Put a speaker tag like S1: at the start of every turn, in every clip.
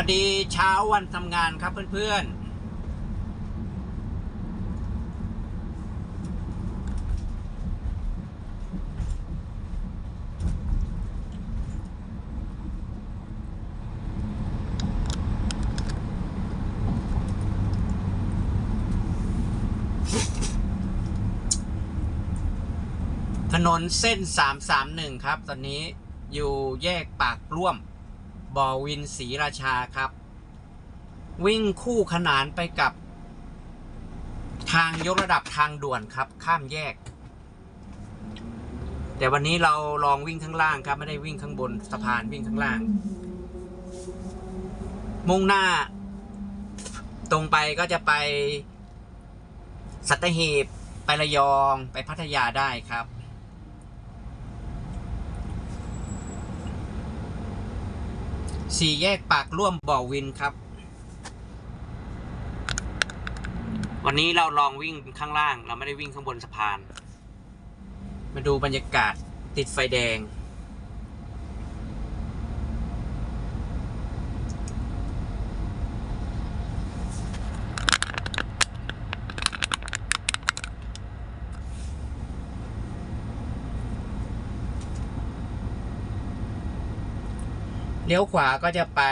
S1: วัสดีเช้าวันทำงานครับเพื่อนๆถนนเส้น 331 ครับ ตอนนี้อยู่แยกปากร่วม บอวินศรีราชาครับ วิ่งคู่ขนานไปกับ ทางยกระดับทางด่วนครับ ข้ามแยก แต่วันนี้เราลองวิ่งข้างล่างครับ ไม่ได้วิ่งข้างบนสะพานวิ่งข้างล่าง มุ่งหน้า ตรงไปก็จะไปสัตหีบไประยองไปพัทยาได้ครับ สี่แยกปากร่วมบ่อวินครับ วันนี้เราลองวิ่งข้างล่าง เราไม่ได้วิ่งข้างบนสะพาน มาดูบรรยากาศติดไฟแดง เลี้ยวขวาก็จะไป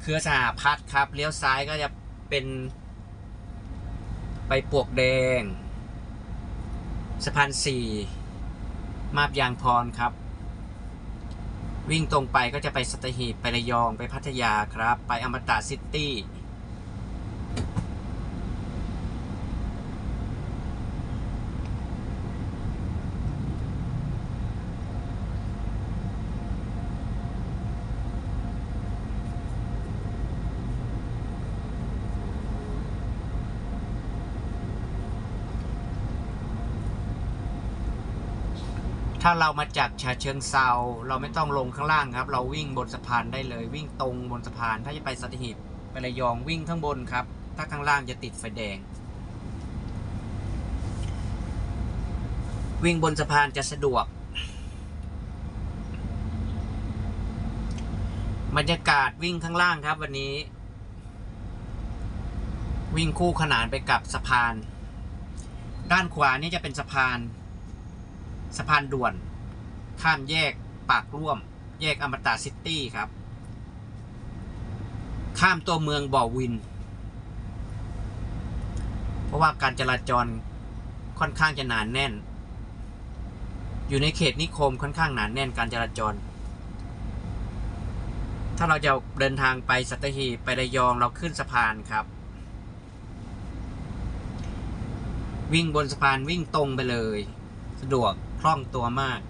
S1: เครือสหพัฒน์ครับ เลี้ยวซ้ายก็จะเป็น ไปปวกแดงสะพานสี่มาบยางพรครับ วิ่งตรงไปก็จะไปสัตหีบไประยองไปพัทยาครับ ไปอมตะซิตี้ ถ้าเรามาจากชาเชิงเซาเราไม่ต้องลงข้างล่างครับ เราวิ่งบนสะพานได้เลย วิ่งตรงบนสะพาน ถ้าจะไปสัตหีบไประยองวิ่งข้างบนครับ ถ้าข้างล่างจะติดไฟแดง วิ่งบนสะพานจะสะดวกบรรยากาศวิ่งข้างล่างครับ วันนี้ วิ่งคู่ขนานไปกับสะพาน ด้านขวานี่จะเป็นสะพาน สะพานด่วน ข้ามแยกปากร่วม แยกอมตะซิตี้ครับ ข้ามตัวเมืองบ่อวิน เพราะว่าการจราจรค่อนข้างจะหนานแน่น อยู่ในเขตนิคมค่อนข้างหนานแน่นการจราจร ถ้าเราจะเดินทางไปสัตหีบไประยองเราขึ้นสะพานครับ วิ่งบนสะพานวิ่งตรงไปเลย สะดวก คล่องตัวมาก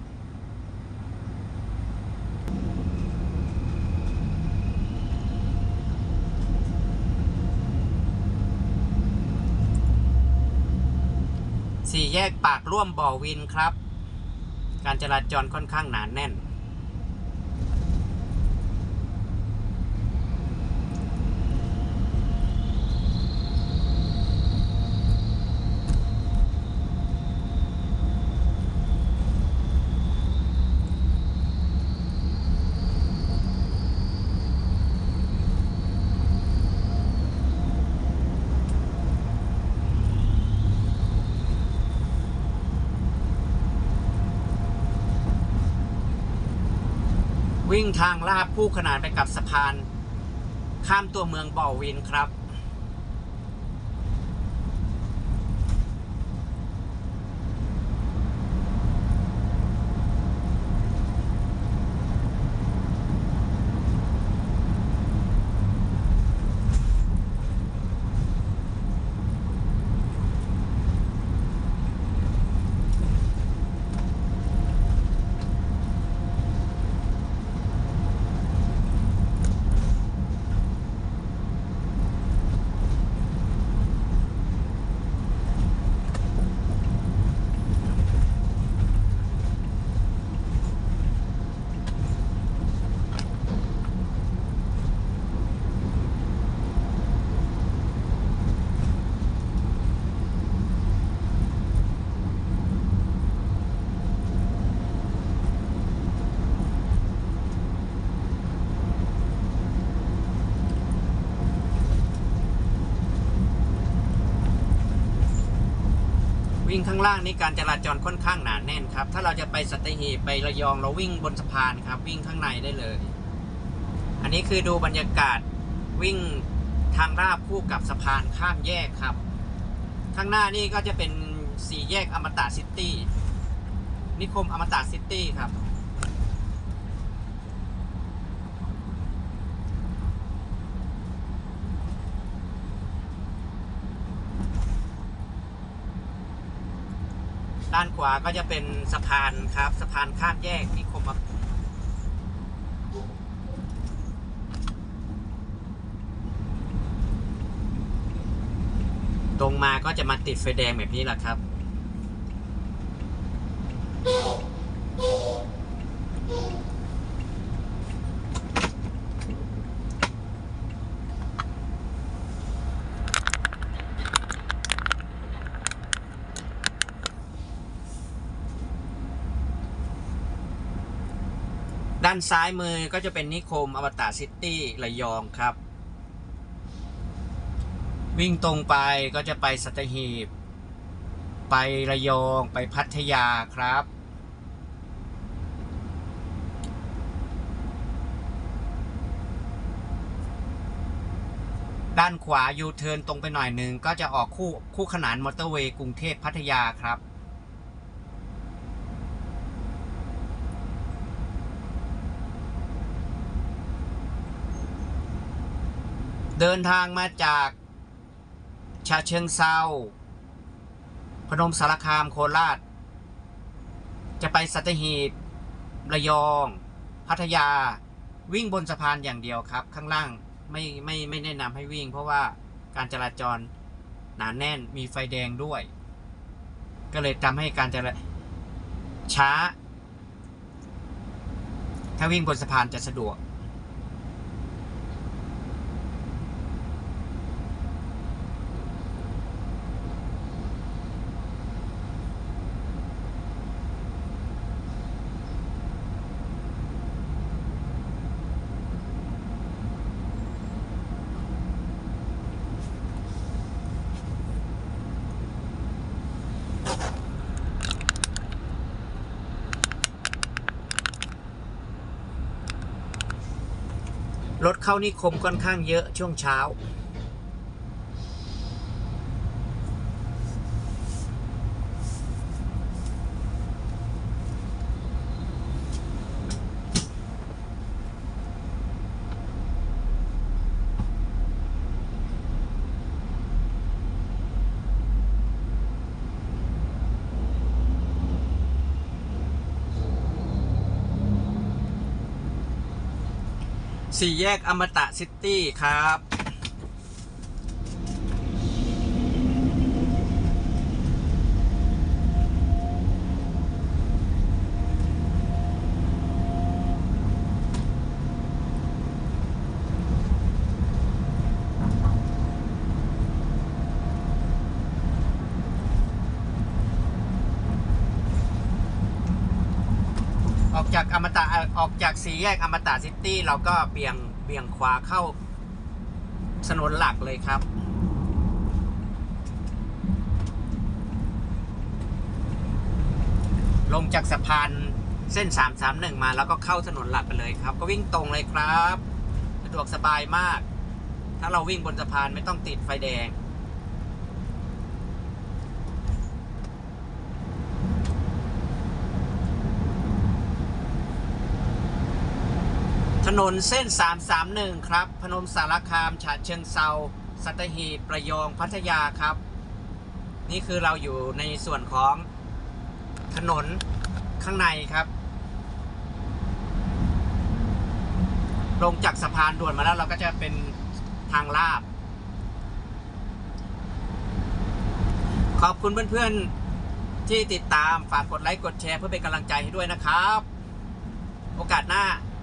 S1: สี่แยกปากร่วมบ่อวินครับ การจราจรค่อนข้างหนานแน่น วิ่งทางลาบคู่ขนานไปกับสะพาน ข้ามตัวเมืองบ่อวินครับ วิ่งข้างล่างนี่การจราจรค่อนข้างหนาแน่นครับ ถ้าเราจะไปสัตหีบไประยองเราวิ่งบนสะพานครับ วิ่งข้างในได้เลย อันนี้คือดูบรรยากาศวิ่งทางราบคู่กับสะพานข้ามแยกครับ ข้างหน้านี่ก็จะเป็นสี่แยกอมตะซิตี้นิคมอมตะซิตี้ครับ ด้านขวาก็จะเป็นสะพานครับ สะพานข้ามแยกนิคมอมตรงมาก็จะมาติดไฟแดงแบบนี้แหละครับ ด้านซ้ายมือก็จะเป็นนิคมอวตารซิตี้ระยองครับ วิ่งตรงไปก็จะไปสัตหีบ ไประยองไปพัทยาครับ ด้านขวายูเทิร์นตรงไปหน่อยหนึ่งก็จะออกคู่คู่ขนานมอเตอร์เวย์กรุงเทพพัทยาครับ เดินทางมาจากชาเชิงเซาพนมสารคามโคราช จะไปสัตหีบ ระยอง พัทยา วิ่งบนสะพานอย่างเดียวครับ ข้างล่างไม่ไม่ไม่แนะนำให้วิ่ง เพราะว่าการจราจรหนาแน่นมีไฟแดงด้วย ก็เลยทำให้การจราช้า ถ้าวิ่งบนสะพานจะสะดวก รถเข้านิคมค่อนข้างเยอะช่วงเช้า สี่แยกอมตะซิตี้ครับ จากอมตะออกจากสี่แยกอมตะซิตี้เราก็เบี่ยงเบี่ยงขวาเข้าถนนหลักเลยครับ ลงจากสะพานเส้น 331 มาแล้วก็เข้าถนนหลักไปเลยครับ ก็วิ่งตรงเลยครับ สะดวกสบายมาก ถ้าเราวิ่งบนสะพานไม่ต้องติดไฟแดง นนเส้น 331 ครับ พนมสารคาม ฉะเชิงเซา สัตหีบระยอง พัทยาครับ นี่คือเราอยู่ในส่วนของถนนข้างในครับ ลงจากสะพานด่วนมาแล้วเราก็จะเป็นทางลาบขอบคุณเพื่อนๆที่ติดตาม ฝากกดไลค์ กดแชร์เพื่อเป็นกำลังใจให้ด้วยนะครับ โอกาสหน้า